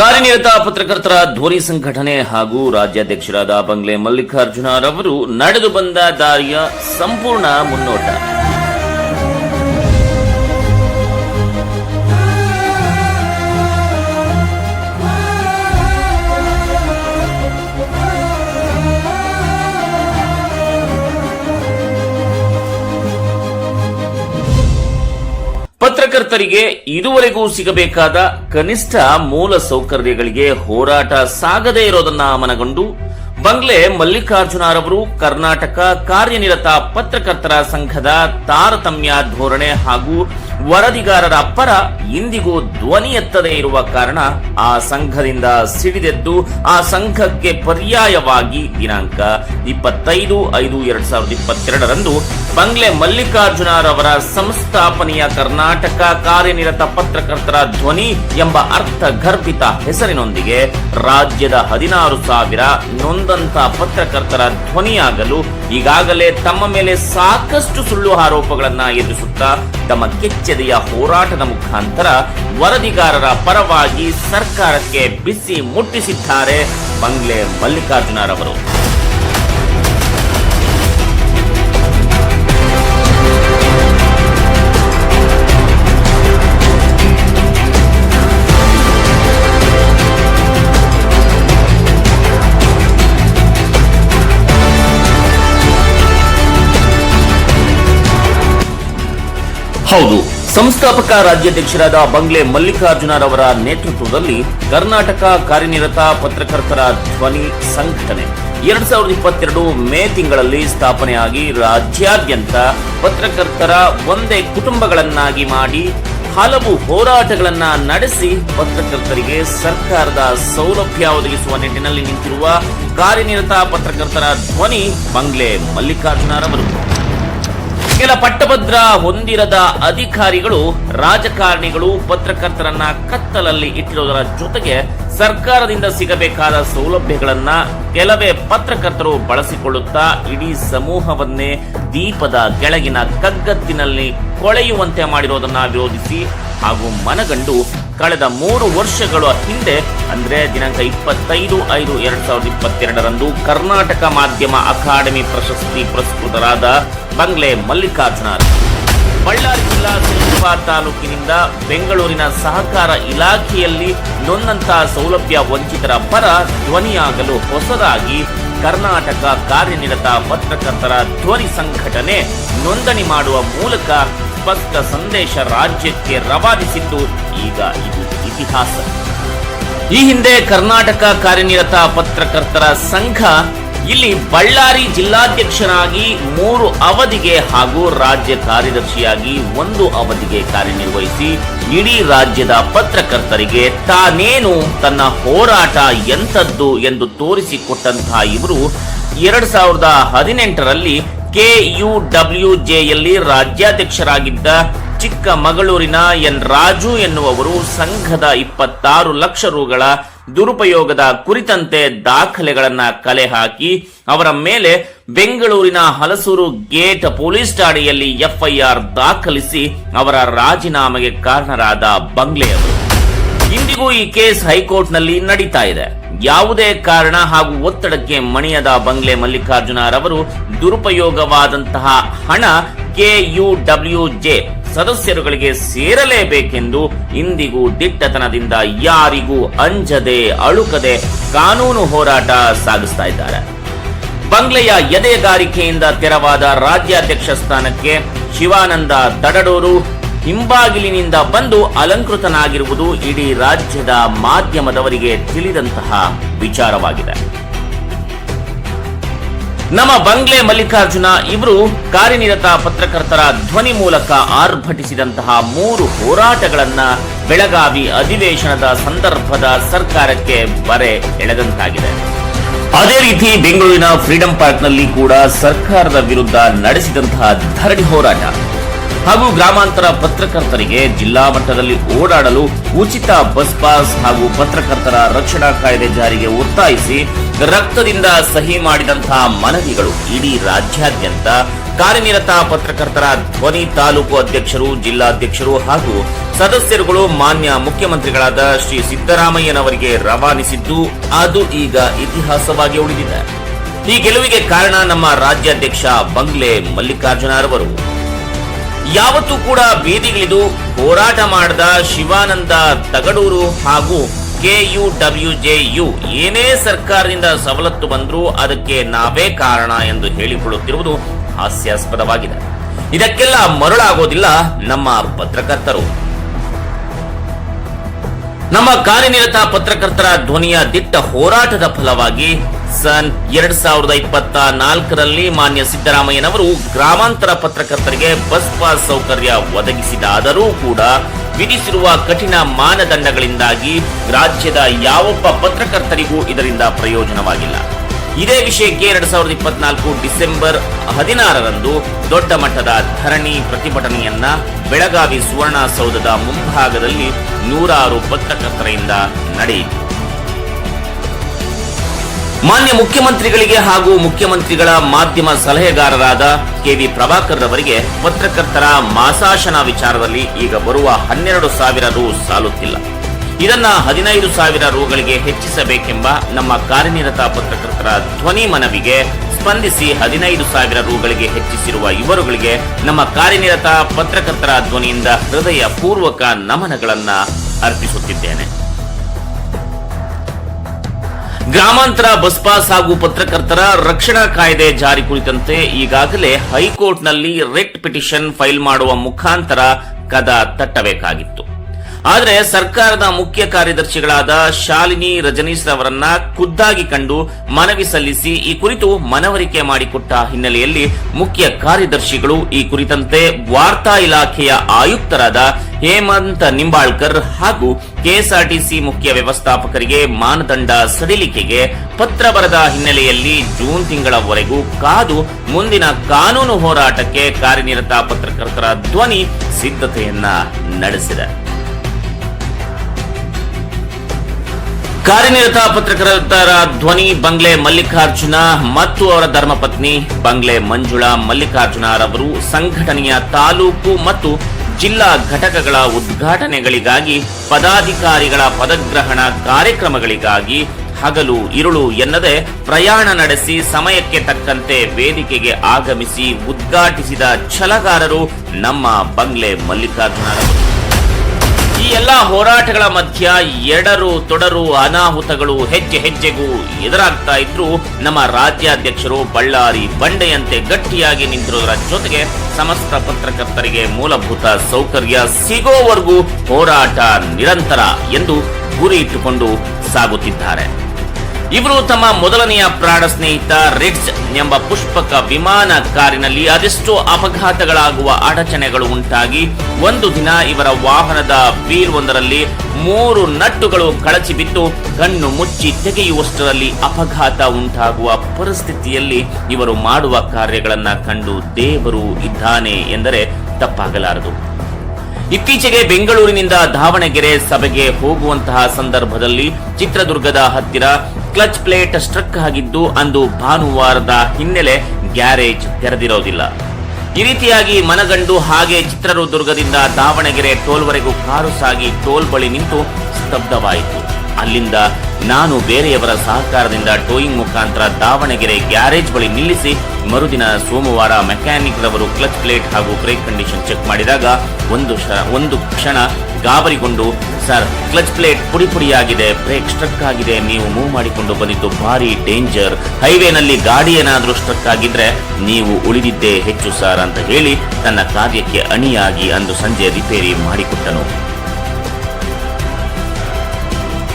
ಕಾರ್ಯನಿರತ ಪತ್ರಕರ್ತರ ಧ್ವನಿ ಸಂಘಟನೆ ಹಾಗೂ ರಾಜ್ಯಾಧ್ಯಕ್ಷರಾದ ಬಂಗ್ಲೆ ಮಲ್ಲಿಕಾರ್ಜುನರವರು ನಡೆದು ಬಂದ ದಾರಿಯ ಸಂಪೂರ್ಣ ಮುನ್ನೋಟ. ಪತ್ರಕರ್ತರಿಗೆ ಇದುವರೆಗೂ ಸಿಗಬೇಕಾದ ಕನಿಷ್ಠ ಮೂಲ ಸೌಕರ್ಯಗಳಿಗೆ ಹೋರಾಟ ಸಾಗದೇ ಇರೋದನ್ನ ಮನಗೊಂಡು ಬಂಗ್ಲೆ ಮಲ್ಲಿಕಾರ್ಜುನರವರು ಕರ್ನಾಟಕ ಕಾರ್ಯನಿರತ ಪತ್ರಕರ್ತರ ಸಂಘದ ತಾರತಮ್ಯ ಧೋರಣೆ ಹಾಗೂ ವರದಿಗಾರರ ಪರ ಇಂದಿಗೂ ಧ್ವನಿ ಎತ್ತದೇ ಇರುವ ಕಾರಣ ಆ ಸಂಘದಿಂದ ಸಿಡಿದೆದ್ದು ಆ ಸಂಘಕ್ಕೆ ಪರ್ಯಾಯವಾಗಿ ದಿನಾಂಕ ಇಪ್ಪತ್ತೈದು ಐದು ಎರಡ್ ಸಾವಿರದ ಇಪ್ಪತ್ತೆರಡರಂದು ಬಂಗ್ಲೆ ಮಲ್ಲಿಕಾರ್ಜುನರವರ ಸಂಸ್ಥಾಪನೆಯ ಕರ್ನಾಟಕ ಕಾರ್ಯನಿರತ ಪತ್ರಕರ್ತರ ಧ್ವನಿ ಎಂಬ ಅರ್ಥಗರ್ಭಿತ ಹೆಸರಿನೊಂದಿಗೆ ರಾಜ್ಯದ ಹದಿನಾರು ಸಾವಿರ ನೊಂದಂತ ಪತ್ರಕರ್ತರ ಧ್ವನಿಯಾಗಲು ಈಗಾಗಲೇ ತಮ್ಮ ಮೇಲೆ ಸಾಕಷ್ಟು ಸುಳ್ಳು ಆರೋಪಗಳನ್ನ ಎದುರಿಸುತ್ತಾ ತಮ್ಮ ಕೆಚ್ಚೆದೆಯ ಹೋರಾಟದ ಮುಖಾಂತರ ವರದಿಗಾರರ ಪರವಾಗಿ ಸರ್ಕಾರಕ್ಕೆ ಬಿಸಿ ಮುಟ್ಟಿಸಿದ್ದಾರೆ ಬಂಗ್ಲೆ ಮಲ್ಲಿಕಾರ್ಜುನರವರು ಹೌದು, ಸಂಸ್ಥಾಪಕ ರಾಜ್ಯಾಧ್ಯಕ್ಷರಾದ ಬಂಗ್ಲೆ ಮಲ್ಲಿಕಾರ್ಜುನರವರ ನೇತೃತ್ವದಲ್ಲಿ ಕರ್ನಾಟಕ ಕಾರ್ಯನಿರತ ಪತ್ರಕರ್ತರ ಧ್ವನಿ ಸಂಘಟನೆ. ಎರಡ್ ಸಾವಿರದ ಇಪ್ಪತ್ತೆರಡು ಮೇ ತಿಂಗಳಲ್ಲಿ ಸ್ಥಾಪನೆಯಾಗಿ ರಾಜ್ಯಾದ್ಯಂತ ಪತ್ರಕರ್ತರ ಒಂದೇ ಕುಟುಂಬಗಳನ್ನಾಗಿ ಮಾಡಿ ಹಲವು ಹೋರಾಟಗಳನ್ನ ನಡೆಸಿ ಪತ್ರಕರ್ತರಿಗೆ ಸರ್ಕಾರದ ಸೌಲಭ್ಯ ಒದಗಿಸುವ ನಿಟ್ಟಿನಲ್ಲಿ ನಿಂತಿರುವ ಕಾರ್ಯನಿರತ ಪತ್ರಕರ್ತರ ಧ್ವನಿ ಬಂಗ್ಲೆ ಮಲ್ಲಿಕಾರ್ಜುನರವರು ಕೆಲ ಪಟ್ಟಭದ್ರ ಹೊಂದಿರದ ಅಧಿಕಾರಿಗಳು, ರಾಜಕಾರಣಿಗಳು, ಪತ್ರಕರ್ತರನ್ನ ಕತ್ತಲಲ್ಲಿ ಇಟ್ಟಿರುವುದರ ಜೊತೆಗೆ ಸರ್ಕಾರದಿಂದ ಸಿಗಬೇಕಾದ ಸೌಲಭ್ಯಗಳನ್ನ ಕೆಲವೇ ಪತ್ರಕರ್ತರು ಬಳಸಿಕೊಳ್ಳುತ್ತಾ ಇಡೀ ಸಮೂಹವನ್ನೇ ದೀಪದ ಕೆಳಗಿನ ಕಗ್ಗತ್ತಿನಲ್ಲಿ ಕೊಳೆಯುವಂತೆ ಮಾಡಿರುವುದನ್ನ ವಿರೋಧಿಸಿ ಹಾಗೂ ಮನಗಂಡು ಕಳೆದ ಮೂರು ವರ್ಷಗಳ ಹಿಂದೆ, ಅಂದ್ರೆ ದಿನಾಂಕ ಇಪ್ಪತ್ತೈದು ಐದು ಎರಡ್ ಸಾವಿರದ ಇಪ್ಪತ್ತೆರಡರಂದು ಕರ್ನಾಟಕ ಮಾಧ್ಯಮ ಅಕಾಡೆಮಿ ಪ್ರಶಸ್ತಿ ಪುರಸ್ಕೃತರಾದ ಬಂಗ್ಲೆ ಮಲ್ಲಿಕಾರ್ಜುನ ಬಳ್ಳಾರಿ ಜಿಲ್ಲಾ ಸಿಂಧುವ ತಾಲೂಕಿನಿಂದ ಬೆಂಗಳೂರಿನ ಸಹಕಾರ ಇಲಾಖೆಯಲ್ಲಿ ನೊಂದಂತಹ ಸೌಲಭ್ಯ ವಂಚಿತರ ಪರ ಧ್ವನಿಯಾಗಲು ಹೊಸದಾಗಿ ಕರ್ನಾಟಕ ಕಾರ್ಯನಿರತ ಪತ್ರಕರ್ತರ ಧ್ವನಿ ಸಂಘಟನೆ ನೋಂದಣಿ ಮಾಡುವ ಮೂಲಕ ಸ್ಪಷ್ಟ ಸಂದೇಶ ರಾಜ್ಯಕ್ಕೆ ರವಾನಿಸಿದ್ದು ಈಗ ಇದು ಇತಿಹಾಸ. ಈ ಹಿಂದೆ ಕರ್ನಾಟಕ ಕಾರ್ಯನಿರತ ಪತ್ರಕರ್ತರ ಸಂಘ ಇಲ್ಲಿ ಬಳ್ಳಾರಿ ಜಿಲ್ಲಾಧ್ಯಕ್ಷನಾಗಿ ಮೂರು ಅವಧಿಗೆ ಹಾಗೂ ರಾಜ್ಯ ಕಾರ್ಯದರ್ಶಿಯಾಗಿ ಒಂದು ಅವಧಿಗೆ ಕಾರ್ಯನಿರ್ವಹಿಸಿ ಇಡೀ ರಾಜ್ಯದ ಪತ್ರಕರ್ತರಿಗೆ ತಾನೇನು ತನ್ನ ಹೋರಾಟ ಎಂಥದ್ದು ಎಂದು ತೋರಿಸಿಕೊಟ್ಟಂತಹ ಇವರು ಎರಡ್ ಸಾವಿರದ ಹದಿನೆಂಟರಲ್ಲಿ ಕೆಯುಡಬ್ಲ್ಯೂಜೆಯಲ್ಲಿ ರಾಜ್ಯಾಧ್ಯಕ್ಷರಾಗಿದ್ದ ಚಿಕ್ಕಮಗಳೂರಿನ ಎನ್ ರಾಜು ಎನ್ನುವವರು ಸಂಘದ ಇಪ್ಪತ್ತಾರು ಲಕ್ಷ ರುಗಳ ದುರುಪಯೋಗದ ಕುರಿತಂತೆ ದಾಖಲೆಗಳನ್ನು ಕಲೆ ಹಾಕಿ ಅವರ ಮೇಲೆ ಬೆಂಗಳೂರಿನ ಹಲಸೂರು ಗೇಟ್ ಪೊಲೀಸ್ ಠಾಣೆಯಲ್ಲಿ ಎಫ್ಐಆರ್ ದಾಖಲಿಸಿ ಅವರ ರಾಜೀನಾಮೆಗೆ ಕಾರಣರಾದ ಬಂಗ್ಲೆಯವರು. ಇಂದಿಗೂ ಈ ಕೇಸ್ ಹೈಕೋರ್ಟ್ನಲ್ಲಿ ನಡೀತಾ ಇದೆ. ಯಾವುದೇ ಕಾರಣ ಹಾಗೂ ಒತ್ತಡಕ್ಕೆ ಮಣಿಯದ ಬಂಗ್ಲೆ ಮಲ್ಲಿಕಾರ್ಜುನರವರು ದುರುಪಯೋಗವಾದಂತಹ ಹಣ ಕೆಯುಡಬ್ಲ್ಯೂಜೆ ಸದಸ್ಯರುಗಳಿಗೆ ಸೇರಲೇಬೇಕೆಂದು ಇಂದಿಗೂ ದಿಟ್ಟತನದಿಂದ ಯಾರಿಗೂ ಅಂಜದೆ ಅಳುಕದೆ ಕಾನೂನು ಹೋರಾಟ ಸಾಗಿಸ್ತಾ ಇದ್ದಾರೆ. ಬಂಗ್ಲೆಯ ಎದೆಗಾರಿಕೆಯಿಂದ ತೆರವಾದ ರಾಜ್ಯಾಧ್ಯಕ್ಷ ಸ್ಥಾನಕ್ಕೆ ಶಿವಾನಂದ ದಡಡೂರು ಹಿಂಬಾಗಿಲಿನಿಂದ ಬಂದು ಅಲಂಕೃತನಾಗಿರುವುದು ಇಡೀ ರಾಜ್ಯದ ಮಾಧ್ಯಮದವರಿಗೆ ತಿಳಿದಂತಹ ವಿಚಾರವಾಗಿದೆ. ನಮ್ಮ ಬಂಗ್ಲೆ ಮಲ್ಲಿಕಾರ್ಜುನ ಇವರು ಕಾರ್ಯನಿರತ ಪತ್ರಕರ್ತರ ಧ್ವನಿ ಮೂಲಕ ಆರ್ಭಟಿಸಿದಂತಹ ಮೂರು ಹೋರಾಟಗಳನ್ನ ಬೆಳಗಾವಿ ಅಧಿವೇಶನದ ಸಂದರ್ಭದ ಸರ್ಕಾರಕ್ಕೆ ಬರೆ ಎಳೆದಂತಾಗಿದೆ. ಅದೇ ರೀತಿ ಬೆಂಗಳೂರಿನ ಫ್ರೀಡಂ ಪಾರ್ಕ್ನಲ್ಲಿ ಕೂಡ ಸರ್ಕಾರದ ವಿರುದ್ಧ ನಡೆಸಿದಂತಹ ಧರಣಿ ಹೋರಾಟ. ಹಾಗೂ ಗ್ರಾಮಾಂತರ ಪತ್ರಕರ್ತರಿಗೆ ಜಿಲ್ಲಾ ಮಟ್ಟದಲ್ಲಿ ಓಡಾಡಲು ಉಚಿತ ಬಸ್ ಪಾಸ್ ಹಾಗೂ ಪತ್ರಕರ್ತರ ರಕ್ಷಣಾ ಕಾಯ್ದೆ ಜಾರಿಗೆ ಒತ್ತಾಯಿಸಿ ರಕ್ತದಿಂದ ಸಹಿ ಮಾಡಿದಂತಹ ಮನವಿಗಳು ಇಡೀ ರಾಜ್ಯಾದ್ಯಂತ ಕಾರ್ಯನಿರತ ಪತ್ರಕರ್ತರ ಧ್ವನಿ ತಾಲೂಕು ಅಧ್ಯಕ್ಷರು, ಜಿಲ್ಲಾಧ್ಯಕ್ಷರು ಹಾಗೂ ಸದಸ್ಯರುಗಳು ಮಾನ್ಯ ಮುಖ್ಯಮಂತ್ರಿಗಳಾದ ಶ್ರೀ ಸಿದ್ದರಾಮಯ್ಯನವರಿಗೆ ರವಾನಿಸಿದ್ದು, ಅದು ಈಗ ಇತಿಹಾಸವಾಗಿ ಉಳಿದಿದೆ. ಈ ಗೆಲುವಿಗೆ ಕಾರಣ ನಮ್ಮ ರಾಜ್ಯಾಧ್ಯಕ್ಷ ಬಂಗ್ಲೆ ಮಲ್ಲಿಕಾರ್ಜುನರವರು ಯಾವತ್ತೂ ಕೂಡ ಬೀದಿಗಿಳಿದು ಹೋರಾಟ ಮಾಡಿದ ಶಿವಾನಂದ ತಗಡೂರು ಹಾಗೂ ಕೆಯುಡಬ್ಲ್ಯೂಜೆಯು ಏನೇ ಸರ್ಕಾರದಿಂದ ಸವಲತ್ತು ಬಂದರೂ ಅದಕ್ಕೆ ನಾವೇ ಕಾರಣ ಎಂದು ಹೇಳಿಕೊಳ್ಳುತ್ತಿರುವುದು ಹಾಸ್ಯಾಸ್ಪದವಾಗಿದೆ. ಇದಕ್ಕೆಲ್ಲ ಮರುಳಾಗೋದಿಲ್ಲ ನಮ್ಮ ಪತ್ರಕರ್ತರು. ನಮ್ಮ ಕಾರ್ಯನಿರತ ಪತ್ರಕರ್ತರ ಧ್ವನಿಯ ದಿಟ್ಟ ಹೋರಾಟದ ಫಲವಾಗಿ ಸನ್ ಎರಡ್ ಸಾವಿರದ ಇಪ್ಪತ್ತ ನಾಲ್ಕರಲ್ಲಿ ಮಾನ್ಯ ಸಿದ್ದರಾಮಯ್ಯನವರು ಗ್ರಾಮಾಂತರ ಪತ್ರಕರ್ತರಿಗೆ ಬಸ್ ಪಾಸ್ ಸೌಕರ್ಯ ಒದಗಿಸಿದಾದರೂ ಕೂಡ ವಿಧಿಸಿರುವ ಕಠಿಣ ಮಾನದಂಡಗಳಿಂದಾಗಿ ರಾಜ್ಯದ ಯಾವೊಬ್ಬ ಪತ್ರಕರ್ತರಿಗೂ ಇದರಿಂದ ಪ್ರಯೋಜನವಾಗಿಲ್ಲ. ಇದೇ ವಿಷಯಕ್ಕೆ ಎರಡ್ ಸಾವಿರದ ಇಪ್ಪತ್ನಾಲ್ಕು ಡಿಸೆಂಬರ್ ಹದಿನಾರರಂದು ದೊಡ್ಡ ಮಟ್ಟದ ಧರಣಿ ಪ್ರತಿಭಟನೆಯನ್ನ ಬೆಳಗಾವಿ ಸುವರ್ಣಸೌಧದ ಮುಂಭಾಗದಲ್ಲಿ ನೂರಾರು ಪತ್ರಕರ್ತರಿಂದ ನಡೆಯಿತು. ಮಾನ್ಯ ಮುಖ್ಯಮಂತ್ರಿಗಳಿಗೆ ಹಾಗೂ ಮುಖ್ಯಮಂತ್ರಿಗಳ ಮಾಧ್ಯಮ ಸಲಹೆಗಾರರಾದ ಕೆವಿ ಪ್ರಭಾಕರ್ ರವರಿಗೆ ಪತ್ರಕರ್ತರ ಮಾಸಾಶನ ವಿಚಾರದಲ್ಲಿ ಈಗ ಬರುವ ಹನ್ನೆರಡು ಸಾವಿರ ರು ಸಾಲುತ್ತಿಲ್ಲ. ಇದನ್ನ ಹದಿನೈದು ಸಾವಿರ ರುಗಳಿಗೆ ಹೆಚ್ಚಿಸಬೇಕೆಂಬ ನಮ್ಮ ಕಾರ್ಯನಿರತ ಪತ್ರಕರ್ತರ ಧ್ವನಿ ಮನವಿಗೆ ಸ್ಪಂದಿಸಿ ಹದಿನೈದು ಸಾವಿರ ರುಗಳಿಗೆ ಹೆಚ್ಚಿಸಿರುವ ಇವರುಗಳಿಗೆ ನಮ್ಮ ಕಾರ್ಯನಿರತ ಪತ್ರಕರ್ತರ ಧ್ವನಿಯಿಂದ ಹೃದಯ ಪೂರ್ವಕ ನಮನಗಳನ್ನು ಅರ್ಪಿಸುತ್ತಿದ್ದೇನೆ. ಗ್ರಾಮಾಂತರ ಬಸ್ ಪಾಸ್ ಹಾಗೂ ಪತ್ರಕರ್ತರ ರಕ್ಷಣಾ ಕಾಯ್ದೆ ಜಾರಿ ಕುರಿತಂತೆ ಈಗಾಗಲೇ ಹೈಕೋರ್ಟ್ನಲ್ಲಿ ರಿಟ್ ಪಿಟಿಷನ್ ಫೈಲ್ ಮಾಡುವ ಮುಖಾಂತರ ಕದ ತಟ್ಟಬೇಕಾಗಿತ್ತು. ಆದರೆ ಸರ್ಕಾರದ ಮುಖ್ಯ ಕಾರ್ಯದರ್ಶಿಗಳಾದ ಶಾಲಿನಿ ರಜನೀಶ್ ಅವರನ್ನ ಖುದ್ದಾಗಿ ಕಂಡು ಮನವಿ ಸಲ್ಲಿಸಿ ಈ ಕುರಿತು ಮನವರಿಕೆ ಮಾಡಿಕೊಟ್ಟ ಹಿನ್ನೆಲೆಯಲ್ಲಿ ಮುಖ್ಯ ಕಾರ್ಯದರ್ಶಿಗಳು ಈ ಕುರಿತಂತೆ ವಾರ್ತಾ ಇಲಾಖೆಯ ಆಯುಕ್ತರಾದ ಹೇಮಂತ್ ನಿಂಬಾಳ್ಕರ್ ಹಾಗೂ ಕೆಎಸ್ಆರ್ಟಿಸಿ ಮುಖ್ಯ ವ್ಯವಸ್ಥಾಪಕರಿಗೆ ಮಾನದಂಡ ಸಡಿಲಿಕೆಗೆ ಪತ್ರ ಬರೆದ ಹಿನ್ನೆಲೆಯಲ್ಲಿ ಜೂನ್ ತಿಂಗಳವರೆಗೂ ಕಾದು ಮುಂದಿನ ಕಾನೂನು ಹೋರಾಟಕ್ಕೆ ಕಾರ್ಯನಿರತ ಪತ್ರಕರ್ತರ ಧ್ವನಿ ಸಿದ್ಧತೆಯನ್ನ ನಡೆಸಿದೆ. ಕಾರ್ಯನಿರತ ಪತ್ರಕರ್ತರ ಧ್ವನಿ ಬಂಗ್ಲೆ ಮಲ್ಲಿಕಾರ್ಜುನ ಮತ್ತು ಅವರ ಧರ್ಮಪತ್ನಿ ಬಂಗ್ಲೆ ಮಂಜುಳಾ ಮಲ್ಲಿಕಾರ್ಜುನರವರು ಸಂಘಟನೆಯ ತಾಲೂಕು ಮತ್ತು ಜಿಲ್ಲಾ ಘಟಕಗಳ ಉದ್ಘಾಟನೆಗಳಿಗಾಗಿ ಪದಾಧಿಕಾರಿಗಳ ಪದಗ್ರಹಣ ಕಾರ್ಯಕ್ರಮಗಳಿಗಾಗಿ ಹಗಲು ಇರುಳು ಎನ್ನದೆ ಪ್ರಯಾಣ ನಡೆಸಿ ಸಮಯಕ್ಕೆ ತಕ್ಕಂತೆ ವೇದಿಕೆಗೆ ಆಗಮಿಸಿ ಉದ್ಘಾಟಿಸಿದ ಛಲಗಾರರು ನಮ್ಮ ಬಂಗ್ಲೆ ಮಲ್ಲಿಕಾರ್ಜುನರವರು. ಎಲ್ಲಾ ಹೋರಾಟಗಳ ಮಧ್ಯ ಎಡರು, ತೊಡರು, ಅನಾಹುತಗಳು ಹೆಜ್ಜೆ ಹೆಜ್ಜೆಗೂ ಎದುರಾಗ್ತಾ ಇದ್ರು ನಮ್ಮ ರಾಜ್ಯಾಧ್ಯಕ್ಷರು ಬಳ್ಳಾರಿ ಬಂಡೆಯಂತೆ ಗಟ್ಟಿಯಾಗಿ ನಿಂತಿರೋದರ ಜೊತೆಗೆ ಸಮಸ್ತ ಪತ್ರಕರ್ತರಿಗೆ ಮೂಲಭೂತ ಸೌಕರ್ಯ ಸಿಗೋವರೆಗೂ ಹೋರಾಟ ನಿರಂತರ ಎಂದು ಗುರಿ ಇಟ್ಟುಕೊಂಡು ಸಾಗುತ್ತಿದ್ದಾರೆ. ಇವರು ತಮ್ಮ ಮೊದಲನೆಯ ಪ್ರಾಣ ಸ್ನೇಹಿತ ರಿಡ್ಜ್ ಎಂಬ ಪುಷ್ಪಕ ವಿಮಾನ ಕಾರಿನಲ್ಲಿ ಅದೆಷ್ಟೋ ಅಪಘಾತಗಳಾಗುವ ಅಡಚಣೆಗಳು ಉಂಟಾಗಿ ಒಂದು ದಿನ ಇವರ ವಾಹನದ ವೀಲ್ ಒಂದರಲ್ಲಿ ಮೂರು ನಟ್ಟುಗಳು ಕಳಚಿ ಬಿದ್ದು ಕಣ್ಣು ಮುಚ್ಚಿ ತೆಗೆಯುವಷ್ಟರಲ್ಲಿ ಅಪಘಾತ ಉಂಟಾಗುವ ಪರಿಸ್ಥಿತಿಯಲ್ಲಿ ಇವರು ಮಾಡುವ ಕಾರ್ಯಗಳನ್ನ ಕಂಡು ದೇವರು ಇದ್ದಾನೆ ಎಂದರೆ ತಪ್ಪಾಗಲಾರದು. ಇತ್ತೀಚೆಗೆ ಬೆಂಗಳೂರಿನಿಂದ ದಾವಣಗೆರೆ ಸಭೆಗೆ ಹೋಗುವಂತಹ ಸಂದರ್ಭದಲ್ಲಿ ಚಿತ್ರದುರ್ಗದ ಹತ್ತಿರ ಕ್ಲಚ್ ಪ್ಲೇಟ್ ಸ್ಟ್ರಕ್ ಆಗಿದ್ದು ಅಂದು ಭಾನುವಾರದ ಹಿನ್ನೆಲೆ ಗ್ಯಾರೇಜ್ ತೆರೆದಿರೋದಿಲ್ಲ. ಈ ರೀತಿಯಾಗಿ ಮನಗಂಡು ಹಾಗೆ ಚಿತ್ರದುರ್ಗದಿಂದ ದಾವಣಗೆರೆ ಟೋಲ್ವರೆಗೂ ಕಾರು ಸಾಗಿ ಟೋಲ್ ಬಳಿ ನಿಂತು ಸ್ತಬ್ಧವಾಯಿತು. ಅಲ್ಲಿಂದ ನಾನು ಬೇರೆಯವರ ಸಹಕಾರದಿಂದ ಟೋಯಿಂಗ್ ಮುಖಾಂತರ ದಾವಣಗೆರೆ ಗ್ಯಾರೇಜ್ ಬಳಿ ನಿಲ್ಲಿಸಿ ಮರುದಿನ ಸೋಮವಾರ ಮೆಕ್ಯಾನಿಕ್ ರವರು ಕ್ಲಚ್ ಪ್ಲೇಟ್ ಹಾಗೂ ಬ್ರೇಕ್ ಕಂಡೀಷನ್ ಚೆಕ್ ಮಾಡಿದಾಗ ಒಂದು ಒಂದು ಕ್ಷಣ ಗಾಬರಿಗೊಂಡು. ಸರ್, ಕ್ಲಚ್ ಪ್ಲೇಟ್ ಪುಡಿ ಪುಡಿಯಾಗಿದೆ, ಬ್ರೇಕ್ ಸ್ಟ್ರಕ್ ಆಗಿದೆ, ನೀವು ಮೂವ್ ಮಾಡಿಕೊಂಡು ಬಂದಿದ್ದು ಭಾರಿ ಡೇಂಜರ್. ಹೈವೇನಲ್ಲಿ ಗಾಡಿ ಏನಾದರೂ ಸ್ಟ್ರಕ್ ಆಗಿದ್ರೆ ನೀವು ಉಳಿದಿದ್ದೇ ಹೆಚ್ಚು ಸರ್ ಅಂತ ಹೇಳಿ ತನ್ನ ಕಾರ್ಯಕ್ಕೆ ಅಣಿಯಾಗಿ ಅಂದು ಸಂಜೆ ರಿಪೇರಿ ಮಾಡಿಕೊಟ್ಟನು.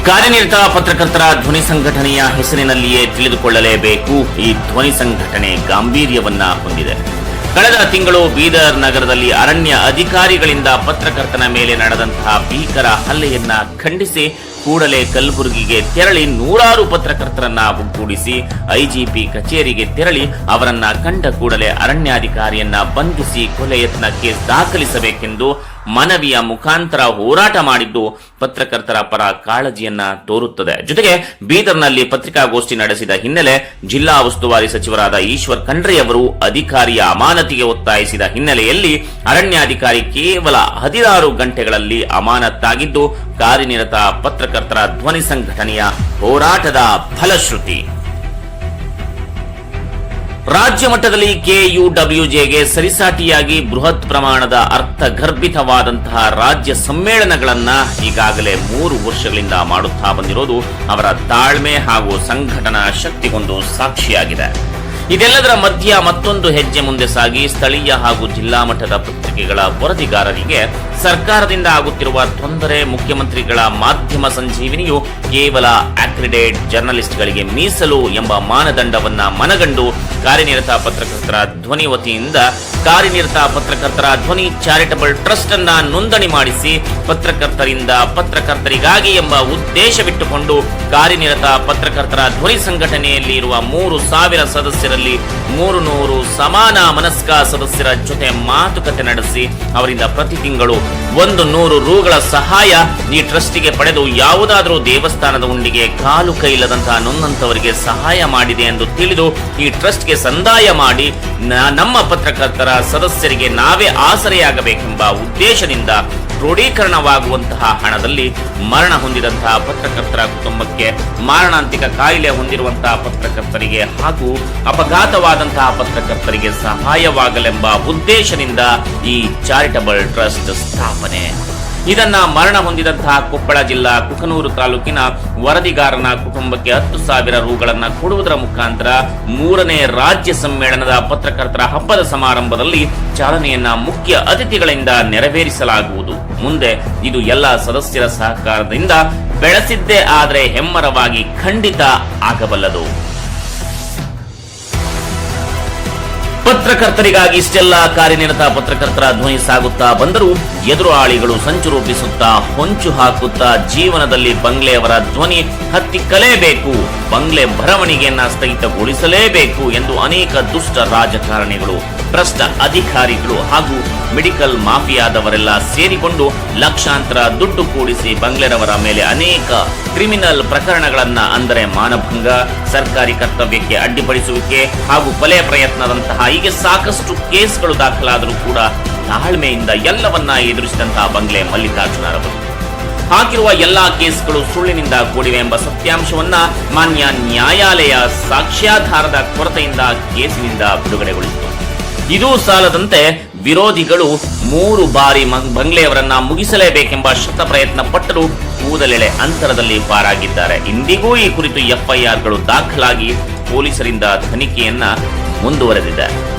ಕಾರ್ಯನಿರತ ಪತ್ರಕರ್ತರ ಧ್ವನಿ ಸಂಘಟನೆಯ ಹೆಸರಿನಲ್ಲಿಯೇ ತಿಳಿದುಕೊಳ್ಳಲೇಬೇಕು. ಈ ಧ್ವನಿ ಸಂಘಟನೆ ಗಾಂಭೀರ್ಯವನ್ನ ಹೊಂದಿದೆ. ಕಳೆದ ತಿಂಗಳು ಬೀದರ್ ನಗರದಲ್ಲಿ ಅರಣ್ಯ ಅಧಿಕಾರಿಗಳಿಂದ ಪತ್ರಕರ್ತನ ಮೇಲೆ ನಡೆದಂತಹ ಭೀಕರ ಹಲ್ಲೆಯನ್ನ ಖಂಡಿಸಿ ಕೂಡಲೇ ಕಲಬುರಗಿಗೆ ತೆರಳಿ ನೂರಾರು ಪತ್ರಕರ್ತರನ್ನ ಒಗ್ಗೂಡಿಸಿ ಐಜಿಪಿ ಕಚೇರಿಗೆ ತೆರಳಿ ಅವರನ್ನ ಕಂಡ ಕೂಡಲೇ ಅರಣ್ಯಾಧಿಕಾರಿಯನ್ನ ಬಂಧಿಸಿ ಕೊಲೆ ಯತ್ನ ಕೇಸ್ ದಾಖಲಿಸಬೇಕೆಂದು ಮನವಿಯ ಮುಖಾಂತರ ಹೋರಾಟ ಮಾಡಿದ್ದು ಪತ್ರಕರ್ತರ ಪರ ಕಾಳಜಿಯನ್ನ ತೋರುತ್ತದೆ. ಜೊತೆಗೆ ಬೀದರ್ನಲ್ಲಿ ಪತ್ರಿಕಾಗೋಷ್ಠಿ ನಡೆಸಿದ ಹಿನ್ನೆಲೆ ಜಿಲ್ಲಾ ಉಸ್ತುವಾರಿ ಸಚಿವರಾದ ಈಶ್ವರ್ ಖಂಡ್ರೆಯವರು ಅಧಿಕಾರಿಯ ಅಮಾನತಿಗೆ ಒತ್ತಾಯಿಸಿದ ಹಿನ್ನೆಲೆಯಲ್ಲಿ ಅರಣ್ಯಾಧಿಕಾರಿ ಕೇವಲ ಹದಿನಾರು ಗಂಟೆಗಳಲ್ಲಿ ಅಮಾನತ್ತಾಗಿದ್ದು, ಕಾರ್ಯನಿರತ ಪತ್ರಕರ್ತರ ಧ್ವನಿ ಸಂಘಟನೆಯ ಹೋರಾಟದ ಫಲಶ್ರುತಿ. ರಾಜ್ಯ ಮಟ್ಟದಲ್ಲಿ ಕೆಯುಡಬ್ಲ್ಯೂಜೆಗೆ ಸರಿಸಾಟಿಯಾಗಿ ಬೃಹತ್ ಪ್ರಮಾಣದ ಅರ್ಥಗರ್ಭಿತವಾದಂತಹ ರಾಜ್ಯ ಸಮ್ಮೇಳನಗಳನ್ನ ಈಗಾಗಲೇ ಮೂರು ವರ್ಷಗಳಿಂದ ಮಾಡುತ್ತಾ ಬಂದಿರೋದು ಅವರ ತಾಳ್ಮೆ ಹಾಗೂ ಸಂಘಟನಾ ಶಕ್ತಿಗೊಂದು ಸಾಕ್ಷಿಯಾಗಿದೆ. ಇದೆಲ್ಲದರ ಮಧ್ಯ ಮತ್ತೊಂದು ಹೆಜ್ಜೆ ಮುಂದೆ ಸಾಗಿ ಸ್ಥಳೀಯ ಹಾಗೂ ಜಿಲ್ಲಾ ಮಟ್ಟದ ಪತ್ರಿಕೆಗಳ ವರದಿಗಾರರಿಗೆ ಸರ್ಕಾರದಿಂದ ಆಗುತ್ತಿರುವ ತೊಂದರೆ ಮುಖ್ಯಮಂತ್ರಿಗಳ ಮಾಧ್ಯಮ ಸಂಜೀವಿನಿಯು ಕೇವಲ ಅಕ್ರಿಡೇಟ್ ಜರ್ನಲಿಸ್ಟ್ಗಳಿಗೆ ಮೀಸಲು ಎಂಬ ಮಾನದಂಡವನ್ನ ಮನಗಂಡು ಕಾರ್ಯನಿರತ ಪತ್ರಕರ್ತರ ಧ್ವನಿ ವತಿಯಿಂದ ಕಾರ್ಯನಿರತ ಪತ್ರಕರ್ತರ ಧ್ವನಿ ಚಾರಿಟಬಲ್ ಟ್ರಸ್ಟ್ ಅನ್ನ ನೋಂದಣಿ ಮಾಡಿಸಿ ಪತ್ರಕರ್ತರಿಂದ ಪತ್ರಕರ್ತರಿಗಾಗಿ ಎಂಬ ಉದ್ದೇಶವಿಟ್ಟುಕೊಂಡು ಕಾರ್ಯನಿರತ ಪತ್ರಕರ್ತರ ಧ್ವನಿ ಸಂಘಟನೆಯಲ್ಲಿ ಇರುವ ಮೂರು ಸಾವಿರ ಸದಸ್ಯರಲ್ಲಿ ಮೂರು ನೂರು ಸಮಾನ ಮನಸ್ಕ ಸದಸ್ಯರ ಜೊತೆ ಮಾತುಕತೆ ನಡೆಸಿ ಅವರಿಂದ ಪ್ರತಿ ತಿಂಗಳು ಒಂದು ನೂರು ರೂಗಳ ಸಹಾಯ ಈ ಟ್ರಸ್ಟಿಗೆ ಪಡೆದು ಯಾವುದಾದರೂ ದೇವಸ್ಥಾನದ ಉಂಡಿಗೆ ಕಾಲು ಕೈಲದಂತಹ ನೊಂದಂತವರಿಗೆ ಸಹಾಯ ಮಾಡಿದೆ ಎಂದು ತಿಳಿದು ಈ ಟ್ರಸ್ಟ್ಗೆ ಸಂದಾಯ ಮಾಡಿ ನಮ್ಮ ಪತ್ರಕರ್ತರ ಸದಸ್ಯರಿಗೆ ನಾವೇ ಆಸರೆಯಾಗಬೇಕೆಂಬ ಉದ್ದೇಶದಿಂದ ಕ್ರೋಢೀಕರಣವಾಗುವಂತಹ ಹಣದಲ್ಲಿ ಮರಣ ಹೊಂದಿದಂತಹ ಪತ್ರಕರ್ತರ ಕುಟುಂಬಕ್ಕೆ ಮಾರಣಾಂತಿಕ ಕಾಯಿಲೆ ಹೊಂದಿರುವಂತಹ ಪತ್ರಕರ್ತರಿಗೆ ಹಾಗೂ ಅಪಘಾತವಾದಂತಹ ಪತ್ರಕರ್ತರಿಗೆ ಸಹಾಯವಾಗಲೆಂಬ ಉದ್ದೇಶದಿಂದ ಈ ಚಾರಿಟಬಲ್ ಟ್ರಸ್ಟ್ ಸ್ಥಾಪನೆ. ಇದನ್ನ ಮರಣ ಹೊಂದಿದಂತಹ ಕೊಪ್ಪಳ ಜಿಲ್ಲಾ ಕುಕನೂರು ತಾಲೂಕಿನ ವರದಿಗಾರನ ಕುಟುಂಬಕ್ಕೆ ಹತ್ತು ಸಾವಿರ ರೂಗಳನ್ನ ಕೊಡುವುದರ ಮುಖಾಂತರ ಮೂರನೇ ರಾಜ್ಯ ಸಮ್ಮೇಳನದ ಪತ್ರಕರ್ತರ ಹಬ್ಬದ ಸಮಾರಂಭದಲ್ಲಿ ಚಾಲನೆಯನ್ನ ಮುಖ್ಯ ಅತಿಥಿಗಳಿಂದ ನೆರವೇರಿಸಲಾಗುವುದು. ಮುಂದೆ ಇದು ಎಲ್ಲ ಸದಸ್ಯರ ಸಹಕಾರದಿಂದ ಬೆಳೆಸಿದ್ದೇ ಆದರೆ ಹೆಮ್ಮರವಾಗಿ ಖಂಡಿತ ಆಗಬಲ್ಲದು. ಪತ್ರಕರ್ತರಿಗಾಗಿ ಇಷ್ಟೆಲ್ಲ ಕಾರ್ಯನಿರತ ಪತ್ರಕರ್ತರ ಧ್ವನಿ ಸಾಗುತ್ತಾ ಬಂದರೂ ಎದುರಾಳಿಗಳು ಸಂಚು ರೂಪಿಸುತ್ತಾ, ಹೊಂಚು ಹಾಕುತ್ತಾ ಜೀವನದಲ್ಲಿ ಬಂಗ್ಲೆಯವರ ಧ್ವನಿ ಹತ್ತಿಕ್ಕಲೇಬೇಕು, ಬಂಗ್ಲೆ ಬರವಣಿಗೆಯನ್ನ ಸ್ಥಗಿತಗೊಳಿಸಲೇಬೇಕು ಎಂದು ಅನೇಕ ದುಷ್ಟ ರಾಜಕಾರಣಿಗಳು, ಭ್ರಷ್ಟ ಅಧಿಕಾರಿಗಳು ಹಾಗೂ ಮೆಡಿಕಲ್ ಮಾಫಿಯಾದವರೆಲ್ಲ ಸೇರಿಕೊಂಡು ಲಕ್ಷಾಂತರ ದುಡ್ಡು ಕೂಡಿಸಿ ಬಂಗ್ಲೆರವರ ಮೇಲೆ ಅನೇಕ ಕ್ರಿಮಿನಲ್ ಪ್ರಕರಣಗಳನ್ನ, ಅಂದರೆ ಮಾನಭಂಗ, ಸರ್ಕಾರಿ ಕರ್ತವ್ಯಕ್ಕೆ ಅಡ್ಡಿಪಡಿಸುವಿಕೆ ಹಾಗೂ ಕೊಲೆ ಪ್ರಯತ್ನದಂತಹ ಹೀಗೆ ಸಾಕಷ್ಟು ಕೇಸ್ಗಳು ದಾಖಲಾದರೂ ಕೂಡ ತಾಳ್ಮೆಯಿಂದ ಎಲ್ಲವನ್ನ ಎದುರಿಸಿದಂತಹ ಬಂಗ್ಲೆ ಮಲ್ಲಿಕಾರ್ಜುನರವರು ಹಾಕಿರುವ ಎಲ್ಲಾ ಕೇಸ್ಗಳು ಸುಳ್ಳಿನಿಂದ ಕೂಡಿವೆ ಎಂಬ ಸತ್ಯಾಂಶವನ್ನ ಮಾನ್ಯ ನ್ಯಾಯಾಲಯ ಸಾಕ್ಷ್ಯಾಧಾರದ ಕೊರತೆಯಿಂದ ಕೇಸಿನಿಂದ ಬಿಡುಗಡೆಗೊಳಿಸಿತು ಇದೂ ಸಾಲದಂತೆ ವಿರೋಧಿಗಳು ಮೂರು ಬಾರಿ ಬಂಗ್ಲೆಯವರನ್ನ ಮುಗಿಸಲೇಬೇಕೆಂಬ ಶತ ಪ್ರಯತ್ನ ಪಟ್ಟರು ಕೂದಲೆಳೆ ಅಂತರದಲ್ಲಿ ಪಾರಾಗಿದ್ದಾರೆ. ಇಂದಿಗೂ ಈ ಕುರಿತು ಎಫ್ಐಆರ್ಗಳು ದಾಖಲಾಗಿ ಪೊಲೀಸರಿಂದ ತನಿಖೆಯನ್ನ ಮುಂದುವರೆದಿದೆ.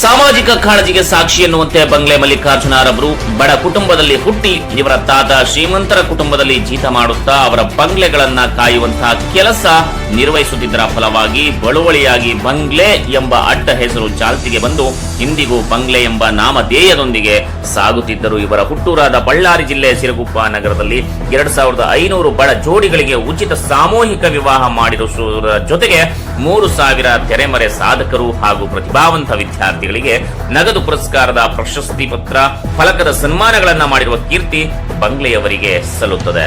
ಸಾಮಾಜಿಕ ಕಾಳಜಿಗೆ ಸಾಕ್ಷಿ ಎನ್ನುವಂತೆ ಬಂಗ್ಲೆ ಮಲ್ಲಿಕಾರ್ಜುನರವರು ಬಡ ಕುಟುಂಬದಲ್ಲಿ ಹುಟ್ಟಿ ಇವರ ತಾತ ಶ್ರೀಮಂತರ ಕುಟುಂಬದಲ್ಲಿ ಜೀತ ಮಾಡುತ್ತಾ ಅವರ ಬಂಗ್ಲೆಗಳನ್ನ ಕಾಯುವಂತಹ ಕೆಲಸ ನಿರ್ವಹಿಸುತ್ತಿದ್ದರ ಫಲವಾಗಿ ಬಳುವಳಿಯಾಗಿ ಬಂಗ್ಲೆ ಎಂಬ ಅಡ್ಡ ಹೆಸರು ಚಾಲ್ತಿಗೆ ಬಂದು ಇಂದಿಗೂ ಬಂಗ್ಲೆ ಎಂಬ ನಾಮಧೇಯದೊಂದಿಗೆ ಸಾಗುತ್ತಿದ್ದರು. ಇವರ ಹುಟ್ಟೂರಾದ ಬಳ್ಳಾರಿ ಜಿಲ್ಲೆ ಸಿರಗುಪ್ಪ ನಗರದಲ್ಲಿ ಎರಡ್ ಸಾವಿರದ ಐನೂರು ಬಡ ಜೋಡಿಗಳಿಗೆ ಉಚಿತ ಸಾಮೂಹಿಕ ವಿವಾಹ ಮಾಡಿರುವುದರ ಜೊತೆಗೆ ಮೂರು ಸಾವಿರ ತೆರೆಮರೆ ಸಾಧಕರು ಹಾಗೂ ಪ್ರತಿಭಾವಂತ ವಿದ್ಯಾರ್ಥಿಗಳಿಗೆ ನಗದು ಪುರಸ್ಕಾರದ ಪ್ರಶಸ್ತಿ ಪತ್ರ, ಫಲಕದ ಸನ್ಮಾನಗಳನ್ನ ಮಾಡಿರುವ ಕೀರ್ತಿ ಬಂಗ್ಲೆಯವರಿಗೆ ಸಲ್ಲುತ್ತದೆ.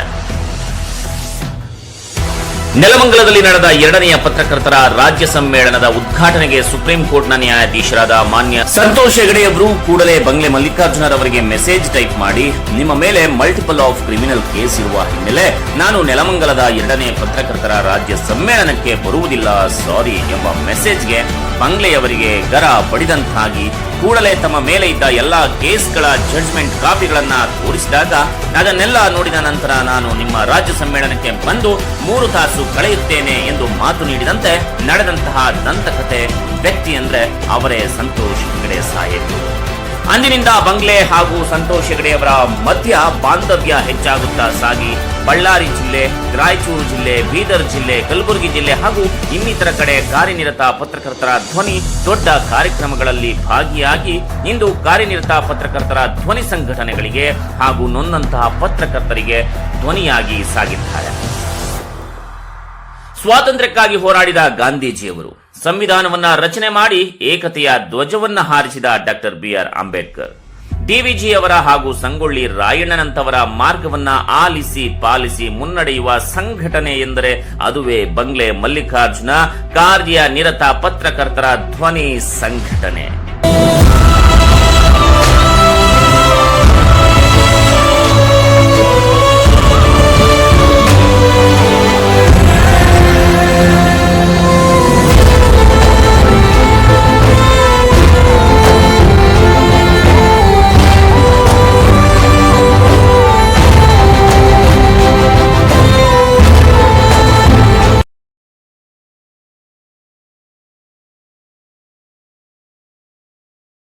ನೆಲಮಂಗಲದಲ್ಲಿ ನಡೆದ ಎರಡನೆಯ ಪತ್ರಕರ್ತರ ರಾಜ್ಯ ಸಮ್ಮೇಳನದ ಉದ್ಘಾಟನೆಗೆ ಸುಪ್ರೀಂ ಕೋರ್ಟ್ನ ನ್ಯಾಯಾಧೀಶರಾದ ಮಾನ್ಯ ಸಂತೋಷ್ ಹೆಗಡೆಯವರು ಕೂಡಲೇ ಬಂಗ್ಲೆ ಮಲ್ಲಿಕಾರ್ಜುನರವರಿಗೆ ಮೆಸೇಜ್ ಟೈಪ್ ಮಾಡಿ, ನಿಮ್ಮ ಮೇಲೆ ಮಲ್ಟಿಪಲ್ ಆಫ್ ಕ್ರಿಮಿನಲ್ ಕೇಸ್ ಇರುವ ಹಿನ್ನೆಲೆ ನಾನು ನೆಲಮಂಗಲದ ಎರಡನೇ ಪತ್ರಕರ್ತರ ರಾಜ್ಯ ಸಮ್ಮೇಳನಕ್ಕೆ ಬರುವುದಿಲ್ಲ ಸಾರಿ ಎಂಬ ಮೆಸೇಜ್ಗೆ ಬಂಗ್ಲೆಯವರಿಗೆ ಗರ ಬಡಿದಂತಾಗಿ ಕೂಡಲೇ ತಮ್ಮ ಮೇಲೆ ಇದ್ದ ಎಲ್ಲಾ ಕೇಸ್ಗಳ ಜಡ್ಜ್ಮೆಂಟ್ ಕಾಪಿಗಳನ್ನ ತೋರಿಸಿದಾಗ ಅದನ್ನೆಲ್ಲ ನೋಡಿದ ನಂತರ ನಾನು ನಿಮ್ಮ ರಾಜ್ಯ ಸಮ್ಮೇಳನಕ್ಕೆ ಬಂದು ಮೂರು ತಾಸು ಕಳೆಯುತ್ತೇನೆ ಎಂದು ಮಾತು ನೀಡಿದಂತೆ ನಡೆದಂತಹ ದಂತಕತೆ ವ್ಯಕ್ತಿ ಅಂದ್ರೆ ಅವರೇ ಸಂತೋಷ್ ಕಡೆ ಸಾಹೇಬರು ಅಂದಿನಿಂದ ಬಂಗ್ಲೆ ಹಾಗೂ ಸಂತೋಷ್ ಹೆಗಡೆಯವರ ಮಧ್ಯ ಬಾಂಧವ್ಯ ಹೆಚ್ಚಾಗುತ್ತಾ ಸಾಗಿ ಬಳ್ಳಾರಿ ಜಿಲ್ಲೆ, ರಾಯಚೂರು ಜಿಲ್ಲೆ, ಬೀದರ್ ಜಿಲ್ಲೆ, ಕಲಬುರಗಿ ಜಿಲ್ಲೆ ಹಾಗೂ ಇನ್ನಿತರ ಕಡೆ ಕಾರ್ಯನಿರತ ಪತ್ರಕರ್ತರ ಧ್ವನಿ ದೊಡ್ಡ ಕಾರ್ಯಕ್ರಮಗಳಲ್ಲಿ ಭಾಗಿಯಾಗಿ ಇಂದು ಕಾರ್ಯನಿರತ ಪತ್ರಕರ್ತರ ಧ್ವನಿ ಸಂಘಟನೆಗಳಿಗೆ ಹಾಗೂ ನೊಂದಂತಹ ಪತ್ರಕರ್ತರಿಗೆ ಧ್ವನಿಯಾಗಿ ಸಾಗಿದ್ದಾರೆ. ಸ್ವಾತಂತ್ರ್ಯಕ್ಕಾಗಿ ಹೋರಾಡಿದ ಗಾಂಧೀಜಿಯವರು ಸಂವಿಧಾನವನ್ನ ರಚನೆ ಮಾಡಿ ಏಕತೆಯ ಧ್ವಜವನ್ನ ಹಾರಿಸಿದ doctor B R Ambedkar DVG ಅವರ ಹಾಗೂ ಸಂಗೊಳ್ಳಿ ರಾಯಣ್ಣನಂತವರ ಮಾರ್ಗವನ್ನ ಆಲಿಸಿ ಪಾಲಿಸಿ ಮುನ್ನಡೆಯುವ ಸಂಘಟನೆ ಎಂದರೆ ಅದುವೇ ಬಂಗ್ಲೆ ಮಲ್ಲಿಕಾರ್ಜುನ ಕಾರ್ಯನಿರತ ಪತ್ರಕರ್ತರ ಧ್ವನಿ ಸಂಘಟನೆ.